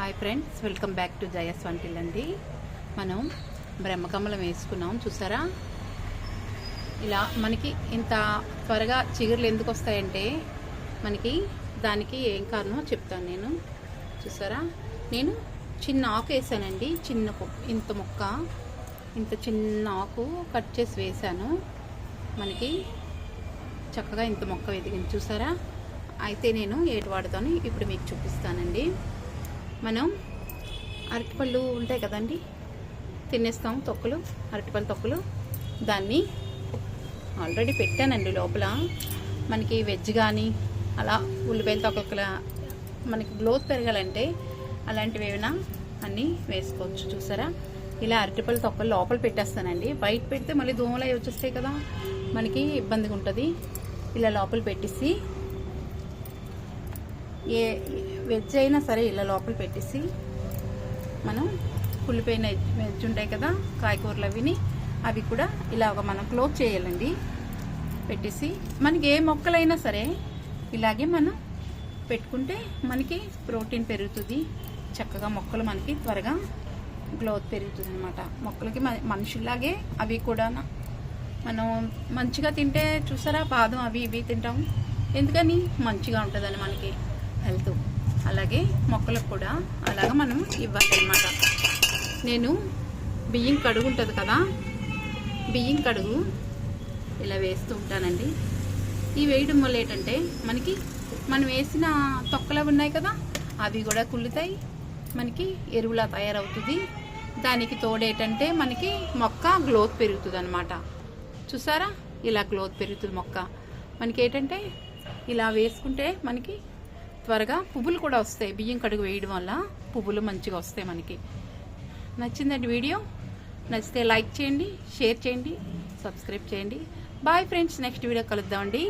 Hi friends welcome back to జయస్ వంటిల్ అండి మనం బ్రహ్మకమలం వేసుకున్నాం చూసారా? ఇలా మనకి ఇంత త్వరగా చిగురులు ఎందుకు వస్తాయంటే మనకి దానికి ఏం కారణమో చెప్తాను నేను. చూసారా? నేను చిన్న ఆకు వేసానండి చిన్న ఇంత మొక్క ఇంత చిన్న ఆకు కట్ చేసి వేసాను. మనకి చక్కగా ఇంత మొక్క ఎదిగింది చూసారా? అయితే నేను ఏటి వాడతాను ఇప్పుడు మీకు చూపిస్తానండి. మనం అరటిపళ్ళు ఉంటాయి కదండి? తినేస్తాం తొక్కులు అరటిపళ్ళు తొక్కులు. దాన్ని ఆల్రెడీ పెట్టానండి లోపల. మనకి వెజ్ కానీ అలా ఉల్లిపాయలు తొక్కల మనకి గ్లోత్ పెరగాలంటే అలాంటివి ఏమైనా అన్నీ వేసుకోవచ్చు చూసారా? ఇలా అరటిపళ్ళు తొక్కలు లోపల పెట్టేస్తానండి. బయట పెడితే మళ్ళీ దోమలు అవి వచ్చేస్తాయి కదా మనకి ఇబ్బందిగా ఉంటుంది ఇలా లోపల పెట్టేసి ఏ వెజ్ అయినా సరే ఇలా లోపల పెట్టేసి మనం కుళ్ళిపోయిన వెజ్ ఉంటాయి కదా కాయగూరలు అవిని అవి కూడా ఇలాగ మనం క్లోజ్ చేయాలండి. పెట్టేసి మనకి ఏ మొక్కలైనా సరే ఇలాగే మనం పెట్టుకుంటే మనకి ప్రోటీన్ పెరుగుతుంది. చక్కగా మొక్కలు మనకి త్వరగా గ్రోత్ పెరుగుతుంది అనమాట మొక్కలకి మనుషుల్లాగే అవి కూడా మనం మంచిగా తింటే చూసారా బాదం అవి ఇవి తింటాం. ఎందుకని? మంచిగా ఉంటుందని మనకి. హెల్త్. అలాగే మొక్కలకు కూడా అలాగ మనం ఇవ్వాలన్నమాట. నేను బియ్యం కడుగు ఉంటుంది కదా బియ్యం కడుగు ఇలా వేస్తూ ఉంటానండి. ఈ వేయడం వల్ల ఏంటంటే మనకి మనం వేసిన తొక్కలు అవి ఉన్నాయి కదా అవి కూడా కుళ్ళుతాయి మనకి ఎరువులా తయారవుతుంది. దానికి తోడేటంటే మనకి మొక్క గ్లోత్ పెరుగుతుంది అనమాట చూసారా? ఇలా గ్లోత్ పెరుగుతుంది మొక్క. మనకి ఏంటంటే ఇలా వేసుకుంటే మనకి త్వరగా పువ్వులు కూడా వస్తాయి. బియ్యం కడుగు వేయడం వల్ల పువ్వులు మంచిగా వస్తాయి మనకి. నచ్చిందండి వీడియో? నచ్చితే లైక్ చేయండి షేర్ చేయండి సబ్స్క్రైబ్ చేయండి. బాయ్ ఫ్రెండ్స్ నెక్స్ట్ వీడియో కలుద్దామండి.